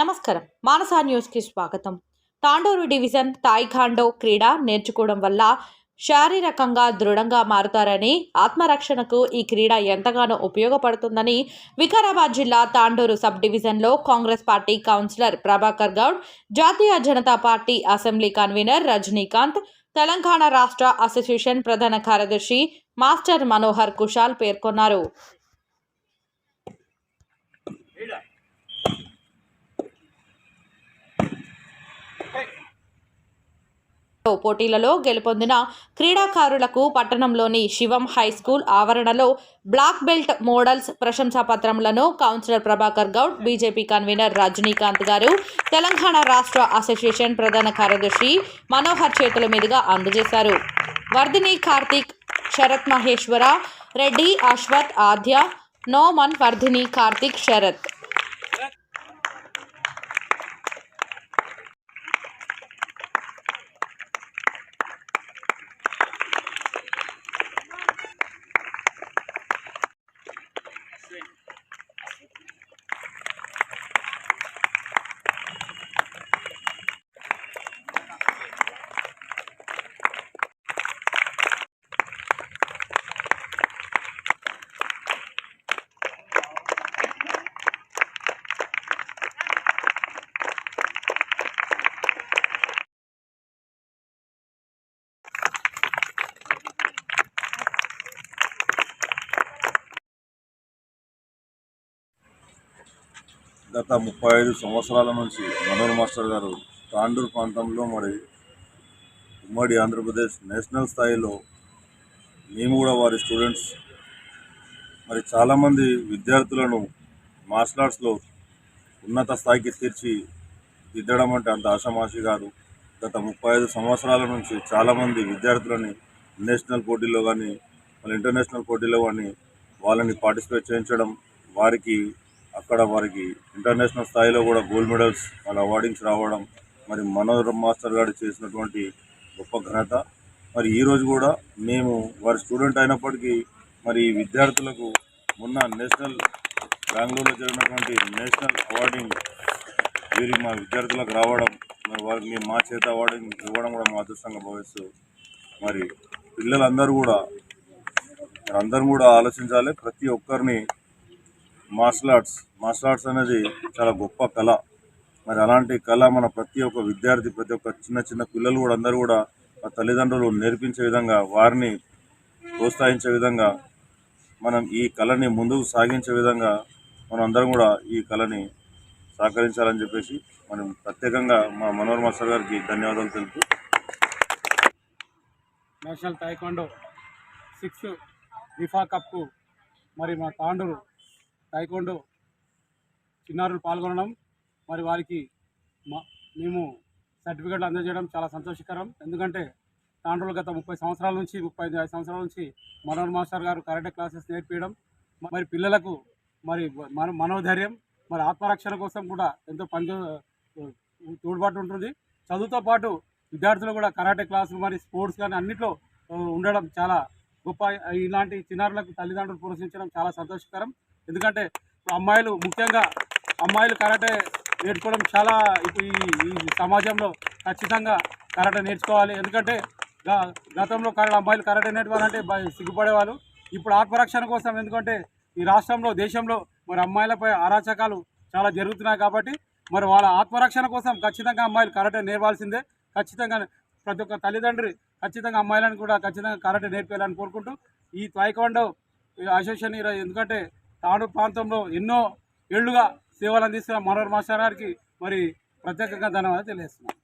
నమస్కారం. మానసా న్యూస్కి స్వాగతం. తాండూరు డివిజన్ తాయిఖాండో క్రీడ నేర్చుకోవడం వల్ల శారీరకంగా దృఢంగా మారుతారని ఆత్మరక్షణకు ఈ క్రీడ ఎంతగానో ఉపయోగపడుతుందని వికారాబాద్ జిల్లా తాండూరు సబ్ డివిజన్లో Congress party councillor Prabhakar Goud Jatiya Janata party assembly convener Rajinikanth Telangana రాష్ట్ర అసోసియేషన్ ప్రధాన కార్యదర్శి మాస్టర్ మనోహర్ కుషాల్ పేర్కొన్నారు. పోటీలలో గెలుపొందిన క్రీడాకారులకు పట్టణంలోని శివం హై స్కూల్ ఆవరణలో బ్లాక్ బెల్ట్ మోడల్స్ ప్రశంసా పత్రములను councillor Prabhakar Goud BJP convener Rajinikanth garu Telangana రాష్ట్ర అసోసియేషన్ ప్రధాన కార్యదర్శి మనోహర్ చేతుల మీదుగా అందజేశారు. వర్ధిని కార్తీక్ శరత్ మహేశ్వర రెడ్డి అశ్వత్ ఆద్య నోమన్ వర్ధిని కార్తీక్ శరత్. గత ముప్పై ఐదు సంవత్సరాల నుంచి మనోహర్ మాస్టర్ గారు తాండూరు ప్రాంతంలో మరి ఉమ్మడి ఆంధ్రప్రదేశ్ నేషనల్ స్థాయిలో మేము కూడా వారి స్టూడెంట్స్ మరి చాలామంది విద్యార్థులను మార్షల్ ఆర్ట్స్లో ఉన్నత స్థాయికి తీర్చి దిద్దడం అంటే అంత ఆశామాషి గారు గత ముప్పై ఐదు సంవత్సరాల నుంచి చాలామంది విద్యార్థులని నేషనల్ పోటీల్లో కానీ మళ్ళీ ఇంటర్నేషనల్ పోటీలో కానీ వాళ్ళని పార్టిసిపేట్ చేయించడం వారికి అక్కడ వారికి ఇంటర్నేషనల్ స్థాయిలో కూడా గోల్డ్ మెడల్స్ వాళ్ళ అవార్డింగ్స్ రావడం మరి మనోహర్ మాస్టర్ గారు చేసినటువంటి గొప్ప ఘనత. మరి ఈరోజు కూడా మేము వారి స్టూడెంట్ అయినప్పటికీ మరి విద్యార్థులకు మొన్న నేషనల్ బెంగళూరులో జరిగినటువంటి నేషనల్ అవార్డింగ్ వీరి మా విద్యార్థులకు రావడం మరి వారికి మా చేత అవార్డింగ్ ఇవ్వడం కూడా మా అదృష్టంగా భావిస్తూ మరి పిల్లలందరూ కూడా మరి అందరం కూడా ఆలోచించాలి. ప్రతి ఒక్కరిని మార్షల్ ఆర్ట్స్. మార్షల్ ఆర్ట్స్ అనేది చాలా గొప్ప కళ. మరి అలాంటి కళ మన ప్రతి ఒక్క విద్యార్థి ప్రతి ఒక్క చిన్న చిన్న పిల్లలు కూడా అందరూ కూడా ఆ తల్లిదండ్రులు నేర్పించే విధంగా వారిని ప్రోత్సహించే విధంగా మనం ఈ కళని ముందుకు సాగించే విధంగా మనం అందరం కూడా ఈ కళని సహకరించాలని చెప్పేసి మనం ప్రత్యేకంగా మా మనోహర్ మాస్టర్ గారికి ధన్యవాదాలు తెలుపుతూ నేషనల్ టైకాండో సిక్స్ విఫా కప్కు మరి మా తాండూరు టైకోండో చిన్నారులు పాల్గొనడం మరి వారికి మా మేము సర్టిఫికెట్లు అందజేయడం చాలా సంతోషకరం. ఎందుకంటే తాండ్రులు గత ముప్పై సంవత్సరాల నుంచి ముప్పై ఐదు సంవత్సరాల నుంచి Manohar master garu karate classes నేర్పించడం మరి పిల్లలకు మరి మన మనోధైర్యం మరి ఆత్మరక్షణ కోసం కూడా ఎంతో పని తోడ్పాటు ఉంటుంది. చదువుతో పాటు విద్యార్థులు కూడా కరాటే క్లాసులు మరి స్పోర్ట్స్ కానీ అన్నింటిలో ఉండడం చాలా గొప్ప. ఇలాంటి చిన్నారులకు తల్లిదండ్రులు ప్రోత్సహించడం చాలా సంతోషకరం. ఎందుకంటే అమ్మాయిలు ముఖ్యంగా అమ్మాయిలు కరాటే నేర్చుకోవడం చాలా ఇప్పుడు ఈ ఈ సమాజంలో ఖచ్చితంగా కరాటే నేర్చుకోవాలి. ఎందుకంటే గ- గతంలో కరాటే అమ్మాయిలు కరాటే నేర్చుకోవాలంటే భయ- సిగ్గుపడేవాళ్ళు. ఇప్పుడు ఆత్మరక్షణ కోసం ఎందుకంటే ఈ రాష్ట్రంలో దేశంలో మరి అమ్మాయిలపై అరాచకాలు చాలా జరుగుతున్నాయి కాబట్టి మరి వాళ్ళ ఆత్మరక్షణ కోసం ఖచ్చితంగా అమ్మాయిలు కరాటే నేర్వాల్సిందే ఖచ్చితంగా ప్రతి ఒక్క తల్లిదండ్రి ఖచ్చితంగా అమ్మాయిలను కూడా ఖచ్చితంగా కరాటే నేర్పేయాలని కోరుకుంటూ ఈ తాయికాండో అసోసియేషన్ ఎందుకంటే తాడు ప్రాంతంలో ఎన్నో ఏళ్ళుగా సేవలు అందిస్తున్న మనోహర్ మాస్టర్ గారికి మరి ప్రత్యేకంగా ధన్యవాదాలు తెలియజేస్తున్నాను